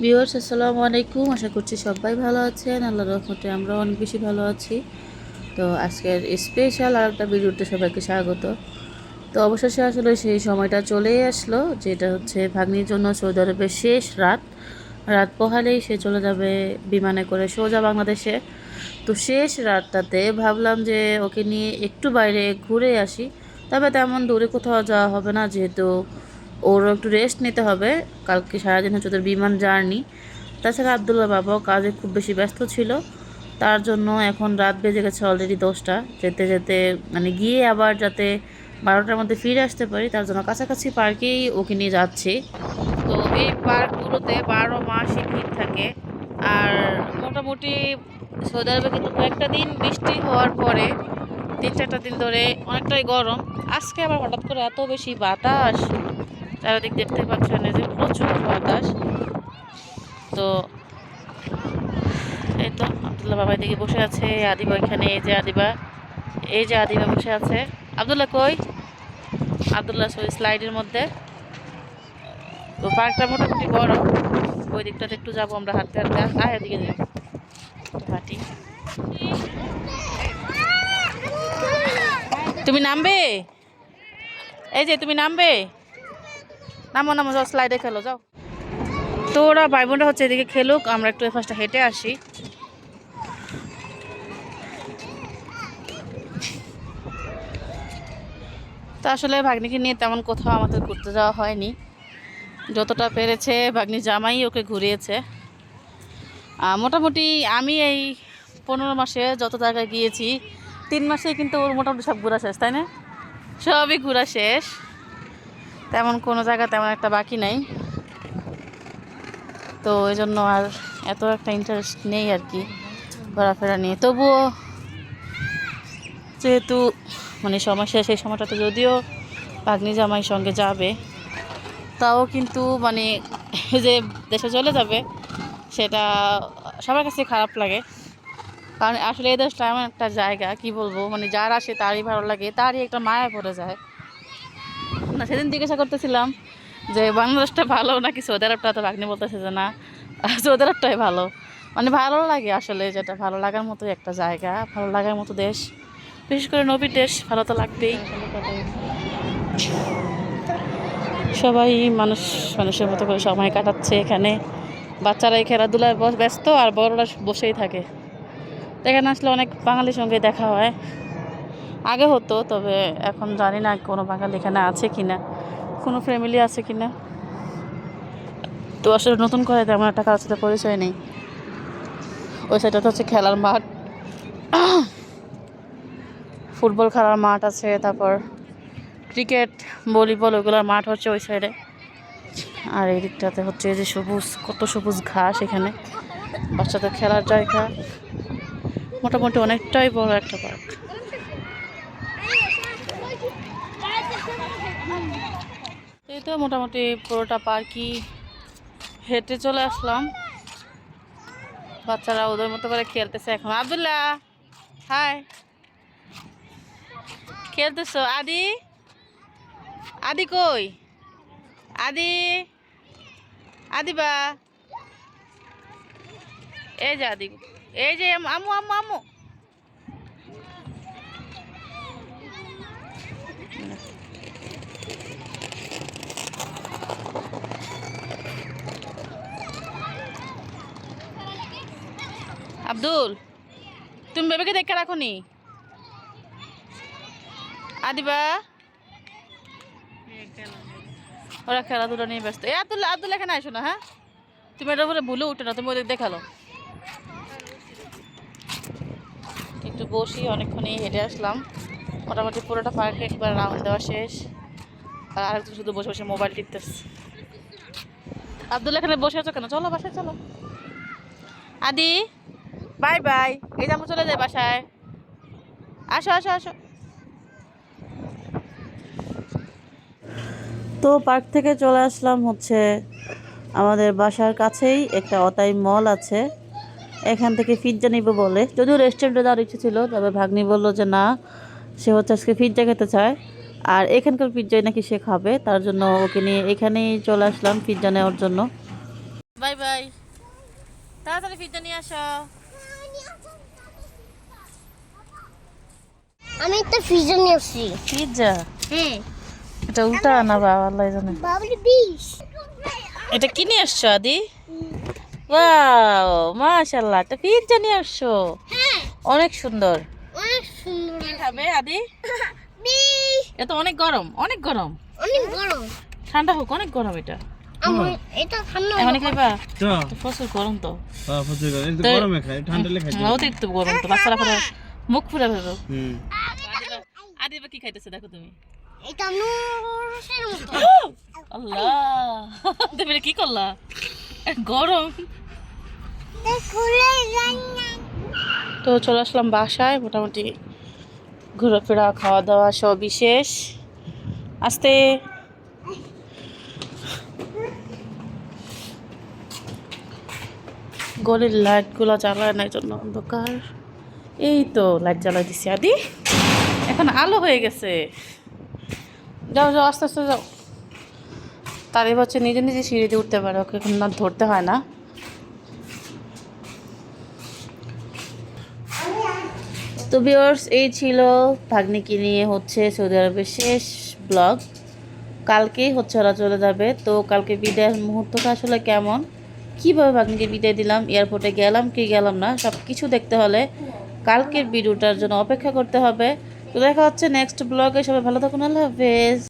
Viewers আসসালামু আলাইকুম। আশা করছি সবাই ভালো আছেন। আল্লাহ রহমতে আমরা অনেক বেশি ভালো আছি। তো আজকের স্পেশাল আর একটা ভিডিওতে সবাইকে স্বাগত। তো অবশেষে আসলে সেই সময়টা চলেই আসলো, যেটা হচ্ছে ভাগ্নির জন্য সৌদি আরবের শেষ রাত। রাত পোহালেই সে চলে যাবে বিমানে করে সোজা বাংলাদেশে। তো শেষ রাতটাতে ভাবলাম যে ওকে নিয়ে একটু বাইরে ঘুরে আসি। তবে তেমন দূরে কোথাও যাওয়া হবে না, যেহেতু ওরও একটু রেস্ট নিতে হবে। কালকে সারাদিন হচ্ছে ওদের বিমান জার্নি তাছাড়া আবদুল্লাহ বাবাও কাজে খুব বেশি ব্যস্ত ছিল। তার জন্য এখন রাত বেজে গেছে অলরেডি দশটা। যেতে যেতে মানে গিয়ে আবার যাতে বারোটার মধ্যে ফিরে আসতে পারি, তার জন্য কাছাকাছি পার্কেই ওকে নিয়ে যাচ্ছি। তো এই পার্কগুলোতে বারো মাসই ভিড় থাকে। আর মোটামুটি সৌদি আরবে কিন্তু কয়েকটা দিন বৃষ্টি হওয়ার পরে তিন চারটা দিন ধরে অনেকটাই গরম। আজকে আবার হঠাৎ করে এত বেশি বাতাস, চারিদিক দেখতে পাচ্ছেন যে প্রচুর বাতাস। তো এই তো আবদুল্লাহ বাবা দিকে বসে আছে, আদিবা এখানে, এই যে আদিবা, এই যে আদিবা বসে আছে। আবদুল্লাহ কই? আবদুল্লাহ সই স্লাইডের মধ্যে। তো পার্কটা মোটামুটি বড় ওই দিকটাতে একটু যাব আমরা হাঁটতে হাঁটতে। আয় এদিকে যাব হাঁটি। তুমি নামবে? এই যে, তুমি নামবে? নামো নামো, যাও স্লাইডে খেলো, যাও। তো ওরা ভাই বোনরা হচ্ছে এদিকে খেলুক, আমরা একটু ফার্স্টে হেঁটে আসি। তো আসলে ভাগ্নিকে নিয়ে তেমন কোথাও আমাদের ঘুরতে যাওয়া হয়নি। যতটা পেরেছে, ভাগ্নি জামাই ওকে ঘুরিয়েছে। মোটামুটি আমি এই পনেরো মাসে যত জায়গায় গিয়েছি তিন মাসে কিন্তু ওর মোটামুটি সব ঘোরা শেষ, তাই না? সবই ঘোরা শেষ। তেমন কোনো জায়গা তেমন একটা বাকি নাই। তো এই জন্য আর এত একটা ইন্টারেস্ট নেই আর কি ঘোরাফেরা নিয়ে। তবুও যেহেতু মানে সময় সমস্যা সেই সময়টাতে যদিও পাগনি জামাই সঙ্গে যাবে, তাও কিন্তু মানে যে দেশে চলে যাবে, সেটা সবার কাছে খারাপ লাগে। কারণ আসলে এই দেশটা এমন একটা জায়গা, কি বলব? মানে যার আসে তারই ভালো লাগে, তারই একটা মায়া পড়ে যায়। না, সেদিন জিজ্ঞাসা করতেছিলাম যে, বাংলাদেশটা ভালো নাকি সৌদি আরবটা? তো ভাগ্নি বলতেছে যে, না, সৌদি আরবটাই ভালো। মানে ভালো লাগে আসলে যেটা, ভালো লাগার মতো একটা জায়গা, ভালো লাগার মতো দেশ। বিশেষ করে নবীর দেশ, ভালো তো লাগবেই। সবাই মানুষ, মানুষের মতো করে সময় কাটাচ্ছে এখানে। বাচ্চারা এই খেলাধুলায় ব্যস্ত আর বড়রা বসেই থাকে। এখানে আসলে অনেক বাঙালির সঙ্গে দেখা হয়। আগে হতো, তবে এখন জানি না কোনো বাঙালি এখানে আছে কি না কোনো ফ্যামিলি আছে কি না তো আসলে নতুন করে তেমন একটা কারোর সাথে পরিচয় নেই। ওই সাইডটা তো হচ্ছে খেলার মাঠ। ফুটবল খেলার মাঠ আছে, তারপর ক্রিকেট, ভলিবল, ওগুলোর মাঠ হচ্ছে ওই সাইডে আর এই দিকটাতে হচ্ছে যে সবুজ, কত সবুজ ঘাস এখানে। বাচ্চাদের খেলার জায়গা। মোটামুটি অনেকটাই বড় একটা পার্ক এই তো মোটামুটি পুরোটা পার্কই হেঁটে চলে আসলাম। বাচ্চারা ওদের মতো করে খেলতেছে এখন। আবদুল্লাহ হাই খেলতেছো? আদি? আদি কই? আদি? আদিবা এই যে আদি। এই যে আমু আমু আমু। আব্দুল, তুমি বেবিকে দেখে রাখো নি আদিবা? ওরা খেলাধুলা নিয়ে ব্যস্ত। এ আব্দুল আব্দুল এখানে আসো না হ্যাঁ? তুমি এটার উপরে ভুলে উঠে না, তুমি ওদের দেখাল। একটু বসি, অনেকক্ষণই হেঁটে আসলাম। মোটামুটি পুরোটা পার্কে একবার রাউন্ড দেওয়া শেষ। আর আরেকজন শুধু বসে বসে মোবাইল টিপতেছে। আব্দুল এখানে বসে আছো কেন? চলো বাসায়, চলো। আদি বাই বাই এই যে আমরা চলে যাই বাসায়। আসো আসো আসো। তো পার্ক থেকে চলে আসলাম হচ্ছে আমাদের বাসার কাছেই একটা অতাই মল আছে। এখান থেকে পিৎজা নিব বলে। যদিও রেস্টুরেন্টে যাওয়ার ইচ্ছে ছিল তবে ভাগ্নি বলল যে না সে হচ্ছে আজকে পিৎজা খেতে চায়। আর এখানকার পিৎজাই নাকি সে খাবে তার জন্য ওকে নিয়ে এখানেই চলে আসলাম পিৎজা নেওয়ার জন্য। Bye bye. তাড়াতাড়ি পিৎজা নিয়ে আসো। আমি একটা ফ্রিজে নিয়ে আসছি। পিৎজা? হ্যাঁ। এটা উল্টা না বাবা আল্লাহ জানে। বাবলি বিশ। এটা কিনে আসছো আদি? ওয়াও মাশাআল্লাহ একটা পিৎজা নিয়ে আসছো? হ্যাঁ। অনেক সুন্দর। অনেক সুন্দর খাবে আদি? এটা অনেক গরম অনেক গরম। অনেক গরম। ঠান্ডা হোক অনেক গরম এটা। আমার এটা ঠান্ডা এখন খাইবা? তো। প্রচুর গরম তো। হ্যাঁ প্রচুর গরম। এই তো তো- গরমে খাই ঠান্ডা লেগে খাই অতিরিক্ত গরম তো বাচ্চারা পরে মুখ ফুলে ফেলব। হুম। আদি বা কি খাইতেছে দেখো তুমি? এটা নুডলসের মতো। আল্লাহ তুমি কি করলা? গরম। তো চলে আসলাম বাসায়, মোটামুটি ঘোরাফেরা খাওয়া দাওয়া সব বিশেষ আস্তে। গলির লাইটগুলো জ্বালায় না জন্য অন্ধকার। এই তো লাইট জ্বালাই দিছি, আদি। এখন আলো হয়ে গেছে। যাও যাও, আস্তে আস্তে যাও। তারই হচ্ছে নিজে নিজে সিঁড়িতে উঠতে পারে, ওকে এখন না ধরতে হয় না। তো ভিউয়ার্স এই ছিল ভাগ্নিকে নিয়ে হচ্ছে সৌদি আরবের শেষ ব্লগ কালকেই হচ্ছে ওরা চলে যাবে। তো কালকে বিদায়ের মুহূর্তটা আসলে কেমন? কীভাবে ভাগ্নিকে বিদায় দিলাম? এয়ারপোর্টে গেলাম কি গেলাম না? সব কিছু দেখতে হলে কালকের ভিডিওটার জন্য অপেক্ষা করতে হবে। তো দেখা হচ্ছে নেক্সট ব্লগে সবাই ভালো থাকুন। আল্লাহ হাফেজ।